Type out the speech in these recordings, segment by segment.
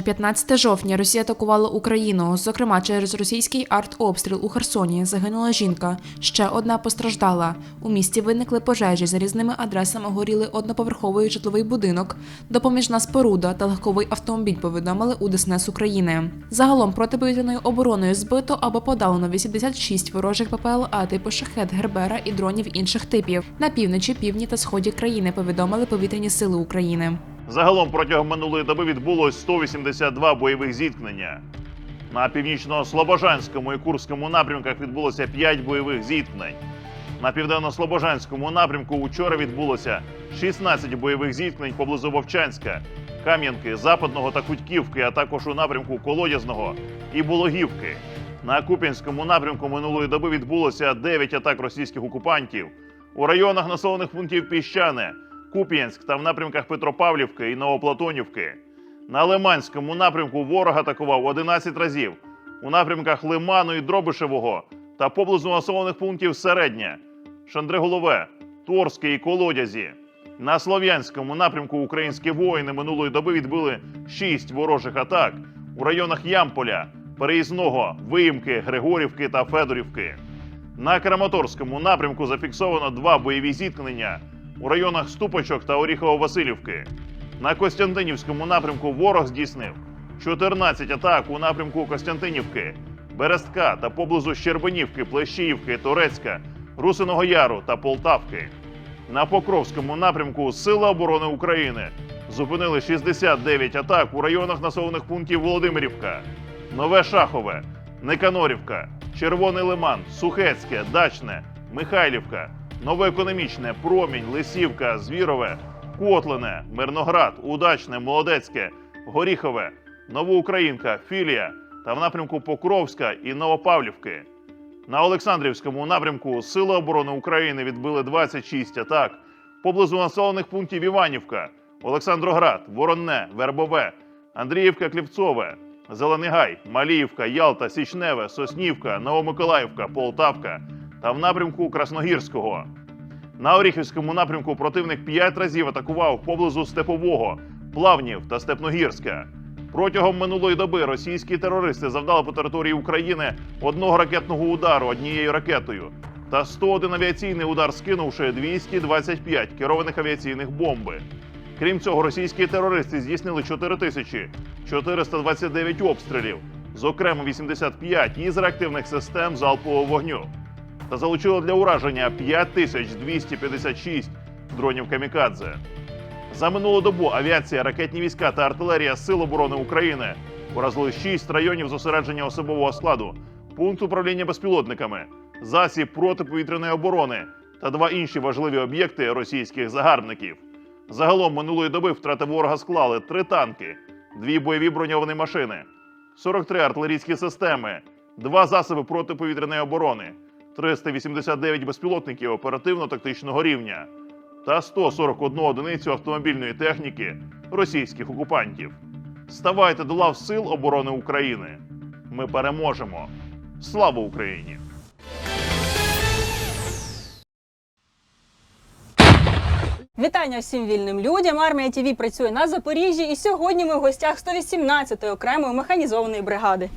На 15 жовтня Росія атакувала Україну. Зокрема, через російський артобстріл у Херсоні загинула жінка. Ще одна постраждала. У місті виникли пожежі. За різними адресами горіли одноповерховий житловий будинок, допоміжна споруда та легковий автомобіль. Повідомили у ДСНС України. Загалом протиповітряною обороною збито або подалено 86 ворожих ППЛА типу шахет, гербера і дронів інших типів. На півночі, півдні та сході країни повідомили повітряні сили України. Загалом протягом минулої доби відбулось 182 бойових зіткнення. На північно-слобожанському і Курському напрямках відбулося 5 бойових зіткнень. На південно-слобожанському напрямку учора відбулося 16 бойових зіткнень поблизу Вовчанська, Кам'янки, Западного та Кутьківки, а також у напрямку Колодязного і Бологівки. На Куп'янському напрямку минулої доби відбулося 9 атак російських окупантів. У районах населених пунктів Піщане, Куп'янськ та в напрямках Петропавлівки і Новоплатонівки. На Лиманському напрямку ворог атакував 11 разів. У напрямках Лиману і Дробишевого та поблизу населених пунктів Середня, Шандриголове, Торське і Колодязі. На Слов'янському напрямку українські воїни минулої доби відбили 6 ворожих атак у районах Ямполя, Переїзного, Виїмки, Григорівки та Федорівки. На Краматорському напрямку зафіксовано два бойові зіткнення у районах Ступочок та Оріхово-Василівки. На Костянтинівському напрямку ворог здійснив 14 атак у напрямку Костянтинівки, Берестка та поблизу Щербинівки, Плещіївки, Турецька, Русиного Яру та Полтавки. На Покровському напрямку Сили оборони України зупинили 69 атак у районах населених пунктів Володимирівка, Нове Шахове, Никанорівка, Червоний Лиман, Сухецьке, Дачне, Михайлівка, Новоекономічне, Промінь, Лисівка, Звірове, Котлине, Мирноград, Удачне, Молодецьке, Горіхове, Новоукраїнка, Філія та в напрямку Покровська і Новопавлівки. На Олександрівському напрямку Сили оборони України відбили 26 атак поблизу населених пунктів Іванівка, Олександроград, Воронне, Вербове, Андріївка, Клівцове, Зелений Гай, Маліївка, Ялта, Січневе, Соснівка, Новомиколаївка, Полтавка та в напрямку Красногірського. На Оріхівському напрямку противник 5 разів атакував поблизу Степового, Плавнів та Степногірська. Протягом минулої доби російські терористи завдали по території України одного ракетного удару однією ракетою та 101 авіаційний удар, скинувши 225 керованих авіаційних бомби. Крім цього, російські терористи здійснили 4429 обстрілів, зокрема 85 із реактивних систем залпового вогню, та залучили для ураження 5256 дронів камікадзе. За минулу добу авіація, ракетні війська та артилерія Сил оборони України уразили 6 районів зосередження особового складу, пункт управління безпілотниками, засіб протиповітряної оборони та два інші важливі об'єкти російських загарбників. Загалом минулої доби втрати ворога склали три танки, дві бойові броньовані машини, 43 артилерійські системи, два засоби протиповітряної оборони, 389 безпілотників оперативно-тактичного рівня та 141 одиницю автомобільної техніки російських окупантів. Ставайте до лав Сил оборони України. Ми переможемо. Слава Україні! Вітання всім вільним людям. Армія ТВ працює на Запоріжжі, і сьогодні ми в гостях 118-ї окремої механізованої бригади.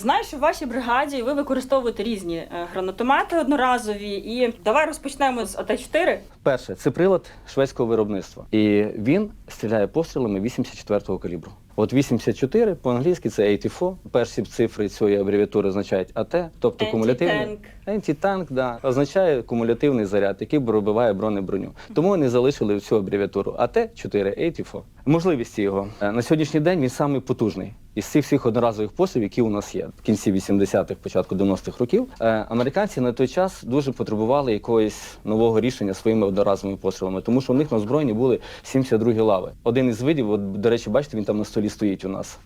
Знаю, що в вашій бригаді ви використовуєте різні гранатомати гранатомети одноразові. І давай розпочнемо з АТ-4. Перше, це прилад шведського виробництва, і він стріляє пострілами 84-го калібру. От 84 по-англійськи це 84. Перші цифри цієї абревіатури означають АТ, тобто кумулятивний. Антитанк. Да, означає кумулятивний заряд, який пробиває бронеброню. Тому вони залишили цю абревіатуру АТ-484. Можливості його Е, на сьогоднішній день він самий потужний. Із цих всіх одноразових пострілів, які у нас є в кінці 80-х, початку 90-х років, е, американці на той час дуже потребували якогось нового рішення своїми одноразовими пострілами, тому що у них на озброєнні були 72 лави. Один із видів, от, до речі, бачите, він там на столі стоїть у нас.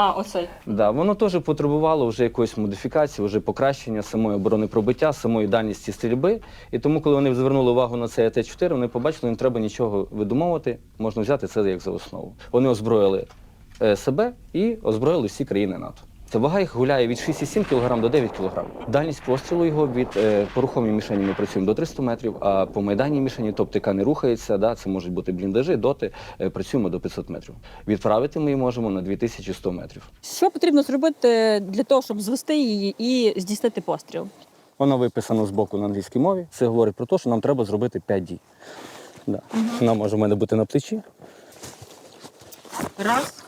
А, оцей. Да, воно теж потребувало вже якоїсь модифікації, вже покращення самої оборони пробиття, самої дальності стрільби. І тому, коли вони звернули увагу на цей АТ-4, вони побачили, не треба нічого видумовувати, можна взяти це як за основу. Вони озброїли е, себе і озброїли всі країни НАТО. Це вага їх гуляє від 6,7 кг до 9 кг. Дальність пострілу його від е, по рухомій мішені ми працюємо до 300 метрів, а по майданній мішені, тобто яка не рухається, да, це можуть бути бліндажі, доти, е, працюємо до 500 метрів. Відправити ми її можемо на 2100 метрів. Що потрібно зробити для того, щоб звести її і здійснити постріл? Воно виписано з боку на англійській мові. Це говорить про те, що нам треба зробити 5 дій. Да. Вона може в мене бути на плечі. Раз,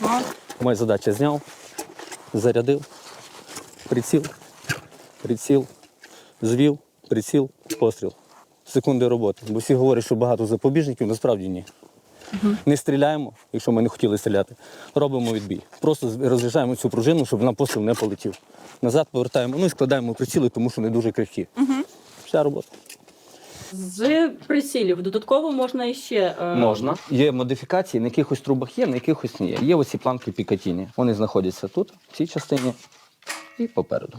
два. Моя задача зняв, зарядив, приціл, приціл, звів, приціл, постріл. Секунди роботи. Бо всі говорять, що багато запобіжників, насправді ні. Не стріляємо, якщо ми не хотіли стріляти. Робимо відбій. Просто розряджаємо цю пружину, щоб на постріл не полетів. Назад повертаємо, ну і складаємо приціли, тому що не дуже крихкі. Вся робота. З прицілів додатково можна іще е, Можна. Є модифікації, на якихось трубах є, на якихось ні. Є оці планки Пікатіні. Вони знаходяться тут, в цій частині, і попереду.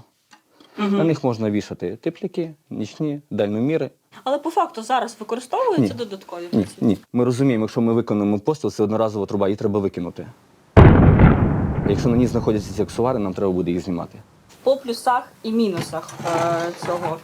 На них можна вішати тепляки, нічні, дальноміри. Але по факту зараз використовуються Ні. додаткові Ні, ні. Ми розуміємо, якщо ми виконуємо постріл, це одноразова труба, її треба викинути. Якщо на ній знаходяться ці аксесуари, нам треба буде їх знімати. По плюсах і мінусах е, цього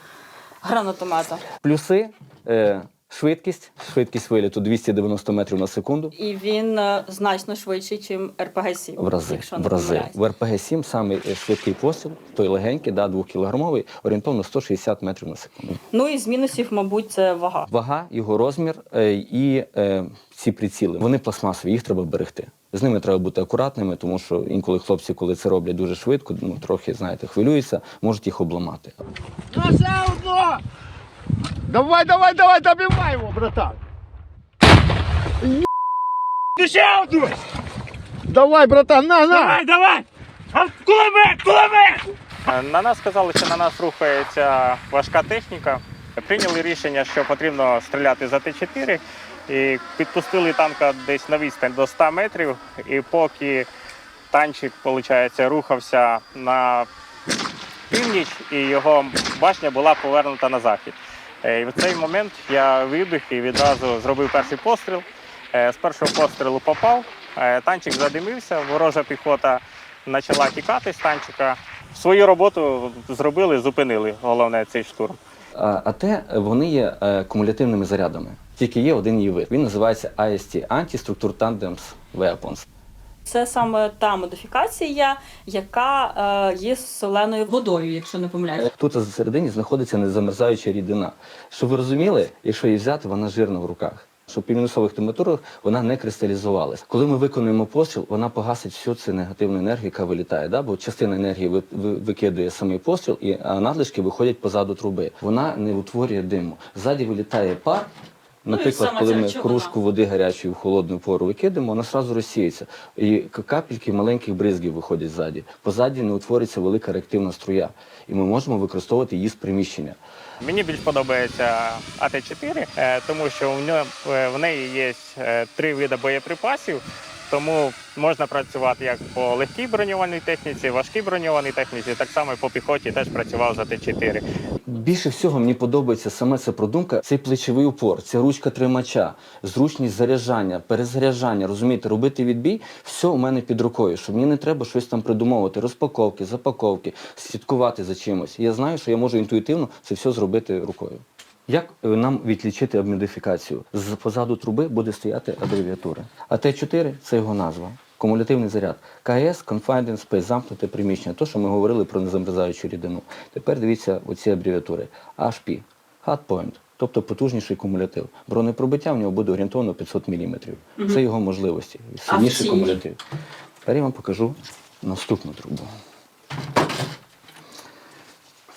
гранатомета. Плюси е, швидкість, швидкість виліту 290 метрів на секунду. І він е, значно швидший, ніж РПГ-7. В рази, якщо в рази. помиляюсь. В РПГ-7 самий е, швидкий постріл, той легенький, да, 2-кілограмовий, орієнтовно 160 метрів на секунду. Ну і з мінусів, мабуть, це вага. Вага, його розмір е, і е, ці приціли. Вони пластмасові, їх треба берегти. З ними треба бути акуратними, тому що інколи хлопці, коли це роблять дуже швидко, ну трохи, знаєте, хвилюються, можуть їх обламати. Ну, ще одно! Давай, давай, давай, добивай его, братан! Ще одну! Давай, братан, на, на! Давай, давай! Кулемет, кулемет! На нас сказали, що на нас рухається важка техніка. Прийняли рішення, що потрібно стріляти за Т-4 і підпустили танка десь на відстань до 100 метрів. І поки танчик, виходить, рухався на північ, і його башня була повернута на захід. Е, І в цей момент я вибіг і відразу зробив перший постріл. Е, З першого пострілу попав, е, танчик задимився, ворожа піхота почала тікати з танчика. Свою роботу зробили, зупинили головне цей штурм. А, те вони є кумулятивними зарядами. Тільки є один її вид. Він називається IST – Anti-Structure Tandems Weapons. Це саме та модифікація, яка е, є соленою водою, якщо не помиляюсь. Тут всередині знаходиться незамерзаюча рідина. Щоб ви розуміли, якщо її взяти, вона жирна в руках. Щоб при мінусових температурах вона не кристалізувалась. Коли ми виконуємо постріл, вона погасить всю цю негативну енергію, яка вилітає. Да? Бо частина енергії ви- ви- викидує самий постріл, і надлишки виходять позаду труби. Вона не утворює диму. Ззаді вилітає пар. Наприклад, саме коли ми кружку води гарячої в холодну пору викидаємо, вона одразу розсіється. І капельки маленьких бризгів виходять ззаді. Позаді не утвориться велика реактивна струя. І ми можемо використовувати її з приміщення. Мені більш подобається АТ-4, е, тому що в, е, неї є е, три види боєприпасів. Тому можна працювати як по легкій броньованій техніці, важкій броньованій техніці, так само і по піхоті теж працював за Т-4. Більше всього мені подобається саме ця продумка, цей плечовий упор, ця ручка тримача, зручність заряджання, перезаряджання, розумієте, робити відбій, все у мене під рукою, щоб мені не треба щось там придумовувати, розпаковки, запаковки, слідкувати за чимось. Я знаю, що я можу інтуїтивно це все зробити рукою. Як е, нам відлічити модифікацію? З позаду труби буде стояти абревіатура. А Т4 це його назва. Кумулятивний заряд. КС Confined Space, замкнуте приміщення. То, що ми говорили про незамерзаючу рідину. Тепер дивіться оці абревіатури. HP, Hard Point, тобто потужніший кумулятив. Бронепробиття в нього буде орієнтовно 500 мм. Це його можливості. Сильніший кумулятив. Тепер я вам покажу наступну трубу.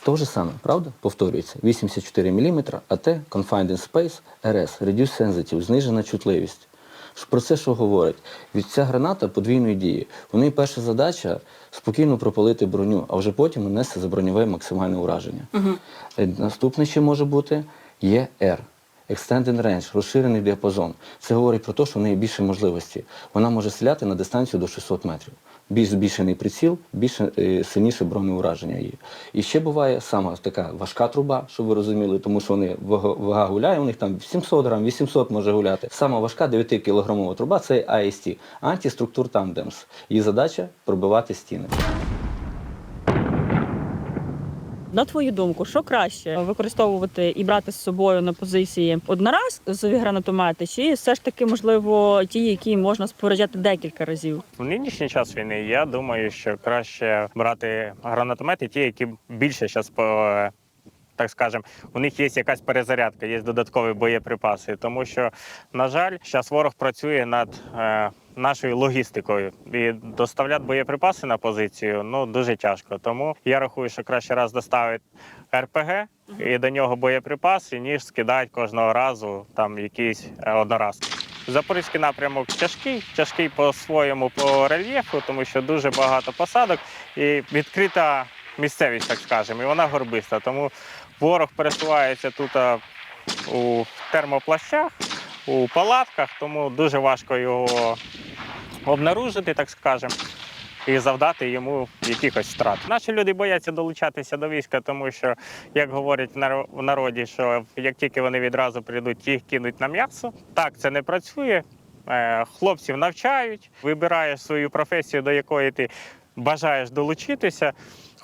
То же саме, правда? Повторюється. 84 мм, АТ, Confined in Space, RS, Reduced Sensitive, знижена чутливість. Про це що говорить? Від ця граната подвійної дії. У неї перша задача спокійно пропалити броню, а вже потім нанести за броньове максимальне ураження. Е, Наступне ще може бути ЄР. Extended range, розширений діапазон. Це говорить про те, що в неї більше можливості. Вона може стріляти на дистанцію до 600 метрів. Більш збільшений приціл, більше е, сильніше бронеураження є. І ще буває сама така важка труба, щоб ви розуміли, тому що вони вага, гуляє, у них там 700 грам, 800 може гуляти. Сама важка 9-кілограмова труба це IST, антиструктур тандемс. Її задача пробивати стіни. На твою думку, що краще використовувати і брати з собою на позиції одноразові гранатомети, чи все ж таки можливо ті, які можна споряджати декілька разів? В нинішній час війни я думаю, що краще брати гранатомети, ті, які більше зараз. Так скажем, у них є якась перезарядка, є додаткові боєприпаси, тому що, на жаль, зараз ворог працює над е, нашою логістикою і доставляти боєприпаси на позицію ну дуже тяжко. Тому я рахую, що краще раз доставити РПГ і до нього боєприпаси, ніж скидати кожного разу там якийсь е, одноразки. Запорізький напрямок тяжкий, тяжкий по-своєму по рельєфу, тому що дуже багато посадок і відкрита місцевість, так скажемо, і вона горбиста. Тому ворог пересувається тут у термоплащах, у палатках, тому дуже важко його обнаружити, так скажемо. І завдати йому якихось втрат. Наші люди бояться долучатися до війська, тому що, як говорять в народі, що як тільки вони відразу прийдуть, їх кинуть на м'ясо. Так це не працює. Е, Хлопців навчають, вибираєш свою професію, до якої ти бажаєш долучитися.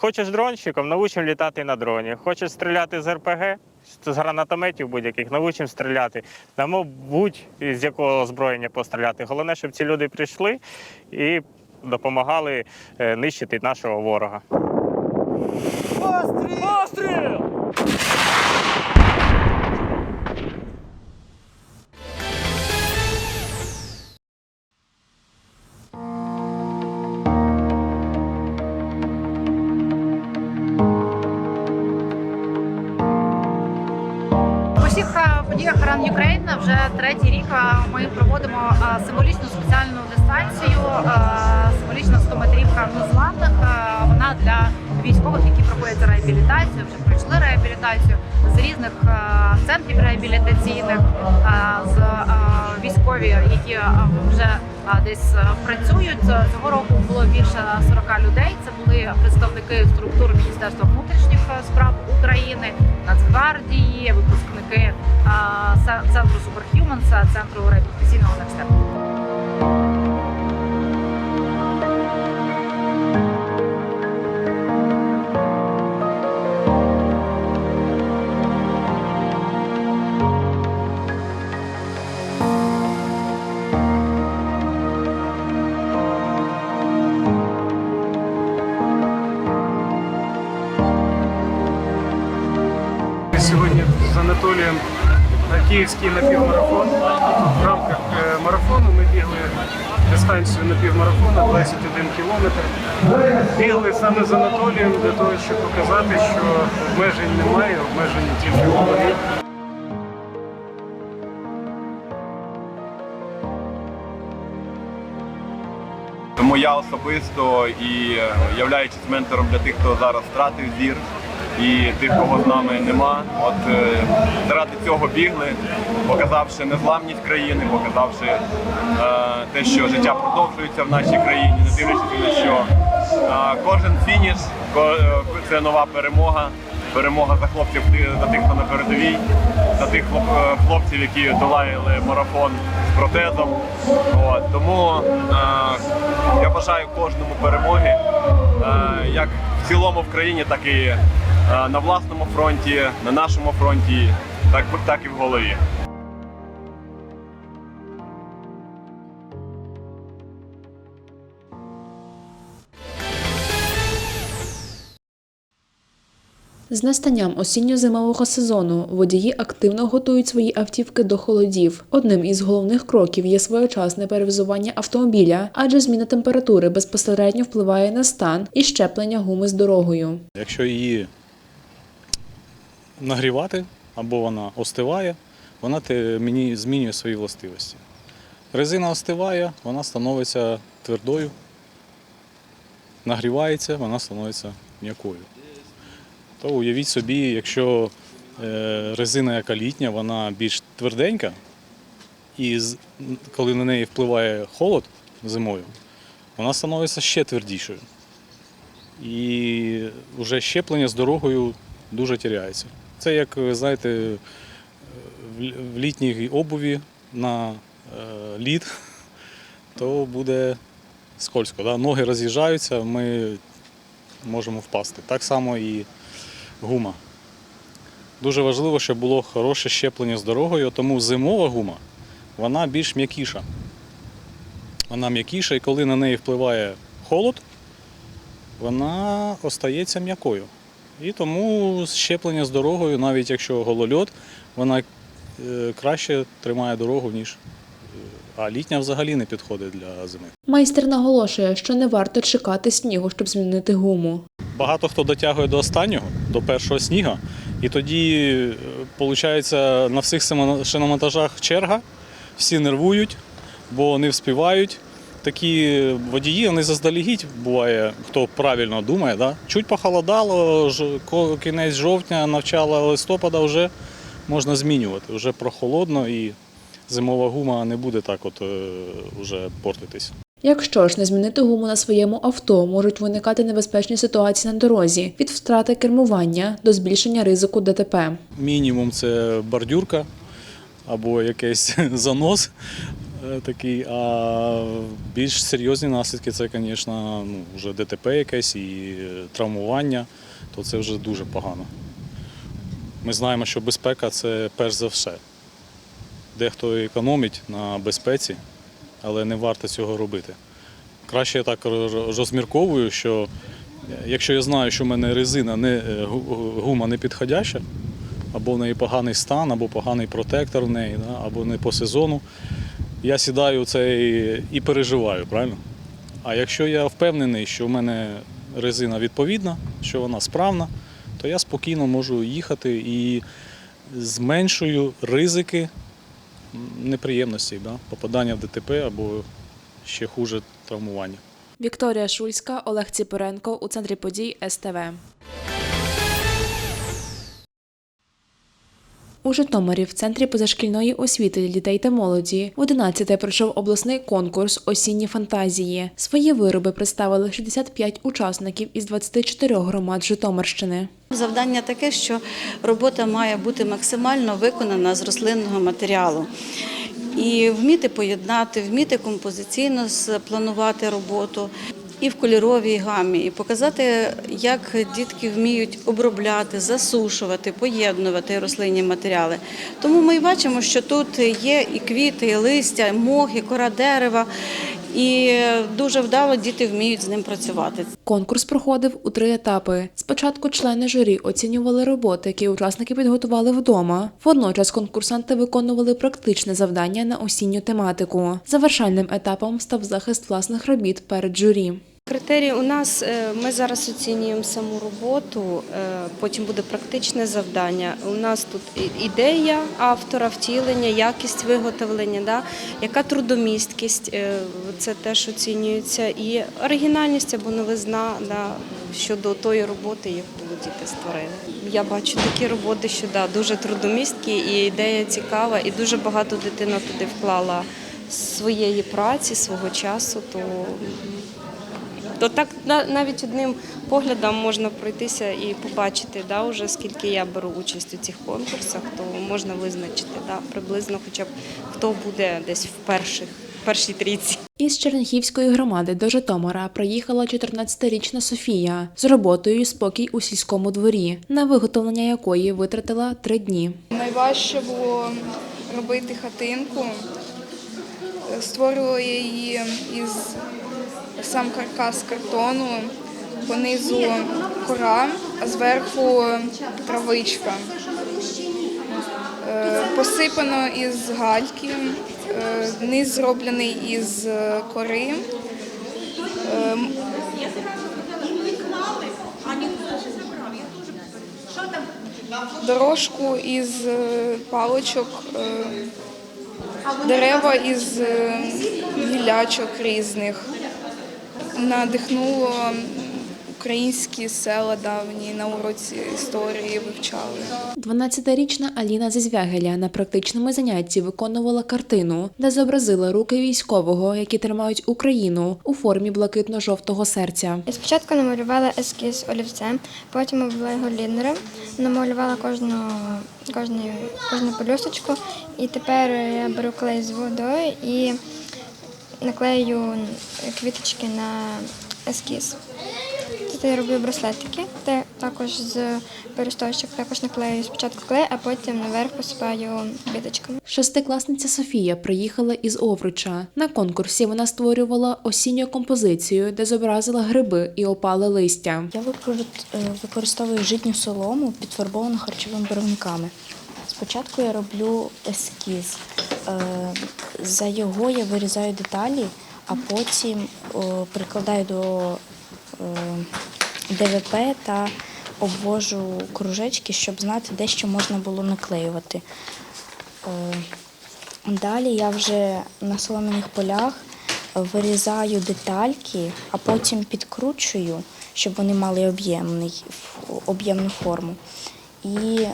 Хочеш дронщиком, научимо літати на дроні. Хочеш стріляти з РПГ, з гранатометів будь-яких, навчимо стріляти. Дамо будь-з якого озброєння постріляти. Головне, щоб ці люди прийшли і допомагали е, нищити нашого ворога. В вже третій рік ми проводимо символічну спеціальну дистанцію, символічна 100 метрівка незламних. Е, Вона для військових, які проходять реабілітацію, вже пройшли реабілітацію з різних центрів реабілітаційних, з військові, які вже десь працюють. Цього року було більше 40 людей. Це були представники структур Міністерства внутрішніх справ України, Нацгвардії, випускники центру Superhumans, е, центру реабілітаційного університету. Сьогодні київський напівмарафон. В рамках е, марафону ми бігли дистанцію напівмарафону 21 кілометр. Бігли саме з Анатолієм для того, щоб показати, що обмежень немає, обмежені тільки голові. Тому я особисто і е, являючись ментором для тих, хто зараз втратив зір, і тих, кого з нами нема. От е, заради цього бігли, показавши незламність країни, показавши е, те, що життя продовжується в нашій країні, не дивлячись на що е, кожен фініш е, це нова перемога. Перемога за хлопців, за тих, хто на передовій, за тих е, хлопців, які долаяли марафон з протезом. От, тому е, я бажаю кожному перемоги, як в цілому в країні, так і на власному фронті, на нашому фронті, так, так і в голові. З настанням осінньо-зимового сезону водії активно готують свої автівки до холодів. Одним із головних кроків є своєчасне перевзування автомобіля, адже зміна температури безпосередньо впливає на стан і щеплення гуми з дорогою. Якщо її нагрівати або вона остиває, вона мені змінює свої властивості. Резина остиває, вона становиться твердою, нагрівається, вона становиться м'якою. То уявіть собі, якщо е, резина яка літня, вона більш тверденька, і коли на неї впливає холод зимою, вона становиться ще твердішою. І вже щеплення з дорогою дуже тіряється. Це як, знаєте, в літній обуві на е, лід, то буде скользко. Да? Ноги роз'їжджаються, ми можемо впасти. Так само і гума. Дуже важливо, щоб було хороше щеплення з дорогою, тому зимова гума вона більш м'якіша. Вона м'якіша, і коли на неї впливає холод, вона остається м'якою. І тому щеплення з дорогою, навіть якщо голольот, вона е, краще тримає дорогу, ніж. Е, А літня взагалі не підходить для зими. Майстер наголошує, що не варто чекати снігу, щоб змінити гуму. Багато хто дотягує до останнього, до першого сніга, і тоді, виходить, на всіх шиномонтажах черга, всі нервують, бо не вспівають. Такі водії, вони заздалегідь буває, хто правильно думає, да? чуть похолодало, ж- кінець жовтня, начало листопада вже можна змінювати. Вже прохолодно і зимова гума не буде так от е, вже портитись. Якщо ж не змінити гуму на своєму авто, можуть виникати небезпечні ситуації на дорозі від втрати кермування до збільшення ризику ДТП. Мінімум це бордюрка або якийсь занос е, такий, а більш серйозні наслідки це, звісно, ну, вже ДТП якесь і е, травмування, то це вже дуже погано. Ми знаємо, що безпека це перш за все. Дехто економить на безпеці, але не варто цього робити. Краще я так розмірковую, що якщо я знаю, що в мене резина не е, гума не підходяща, або в неї поганий стан, або поганий протектор в неї, або не по сезону. Я сідаю в цей і переживаю, правильно? А якщо я впевнений, що в мене резина відповідна, що вона справна, то я спокійно можу їхати і зменшую ризики м, неприємностей, да, попадання в ДТП або ще хуже травмування. Вікторія Шульська, Олег Ціпоренко у центрі подій СТВ. У Житомирі в центрі позашкільної освіти для дітей та молоді в 11-те пройшов обласний конкурс Осінні фантазії. Свої вироби представили 65 учасників із 24 громад Житомирщини. Завдання таке, що робота має бути максимально виконана з рослинного матеріалу. І вміти поєднати, вміти композиційно спланувати роботу і в кольоровій гамі, і показати, як дітки вміють обробляти, засушувати, поєднувати рослинні матеріали. Тому ми бачимо, що тут є і квіти, і листя, і мох, і кора дерева. І дуже вдало діти вміють з ним працювати. Конкурс проходив у три етапи. Спочатку члени журі оцінювали роботи, які учасники підготували вдома. Водночас конкурсанти виконували практичне завдання на осінню тематику. Завершальним етапом став захист власних робіт перед журі. Критерії у нас е, ми зараз оцінюємо саму роботу, е, потім буде практичне завдання. У нас тут ідея автора, втілення, якість виготовлення, да? яка трудомісткість, е, це теж оцінюється, і оригінальність або новизна да, щодо тої роботи, яку діти створили. Я бачу такі роботи, що да, дуже трудомісткі, і ідея цікава, і дуже багато дитина туди вклала своєї праці, свого часу. То то так навіть одним поглядом можна пройтися і побачити, да, уже скільки я беру участь у цих конкурсах, то можна визначити да, приблизно, хоча б хто буде десь в перших першій трійці. Із Черніхівської громади до Житомира приїхала 14-річна Софія з роботою Спокій у сільському дворі, на виготовлення якої витратила три дні. Найважче було робити хатинку. Створювала я її із сам каркас картону, понизу кора, а зверху травичка. Е, Посипано із гальки, е, низ зроблений із е, кори. Е, м- Дорожку із паличок, дерева із гілячок різних. Надихнуло українські села давні на уроці історії вивчали. 12-річна Аліна зі Звягеля на практичному занятті виконувала картину, де зобразила руки військового, які тримають Україну у формі блакитно-жовтого серця. Я спочатку намалювала ескіз олівцем, потім обвела його лінером, намалювала кожну, кожну, кожну пелюсточку, і тепер я беру клей з водою і наклею квіточки на ескіз. Тут я роблю браслетики, де також з пересточок також наклею спочатку клей, а потім наверх посипаю квіточками. Шестикласниця Софія приїхала із Овруча. На конкурсі вона створювала осінню композицію, де зобразила гриби і опале листя. Я е, використовую житню солому, підфарбовану харчовими барвниками. Спочатку я роблю ескіз. Е, За його я вирізаю деталі, а потім прикладаю до е, ДВП та обвожу кружечки, щоб знати, де що можна було наклеювати. Е, Далі я вже на солом'яних полях вирізаю детальки, а потім підкручую, щоб вони мали об'ємну форму. І е,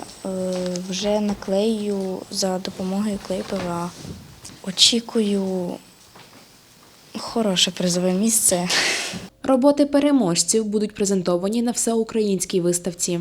вже наклею за допомогою клею ПВА. Очікую хороше призове місце. Роботи переможців будуть презентовані на всеукраїнській виставці.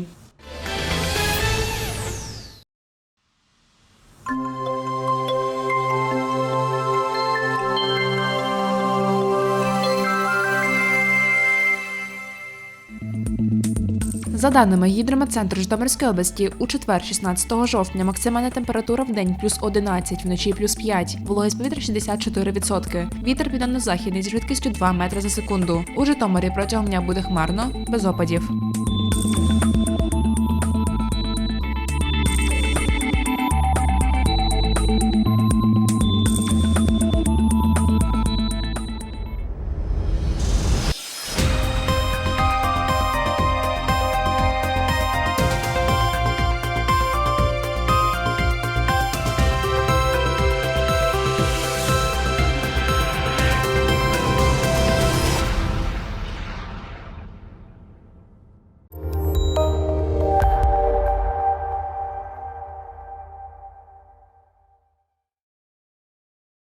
Даними гідрометцентру Житомирської області, у четвер, 16 жовтня, максимальна температура в день плюс 11, вночі плюс 5, вологість повітря 64%. Вітер південно-західний зі швидкістю 2 метри за секунду. У Житомирі протягом дня буде хмарно, без опадів.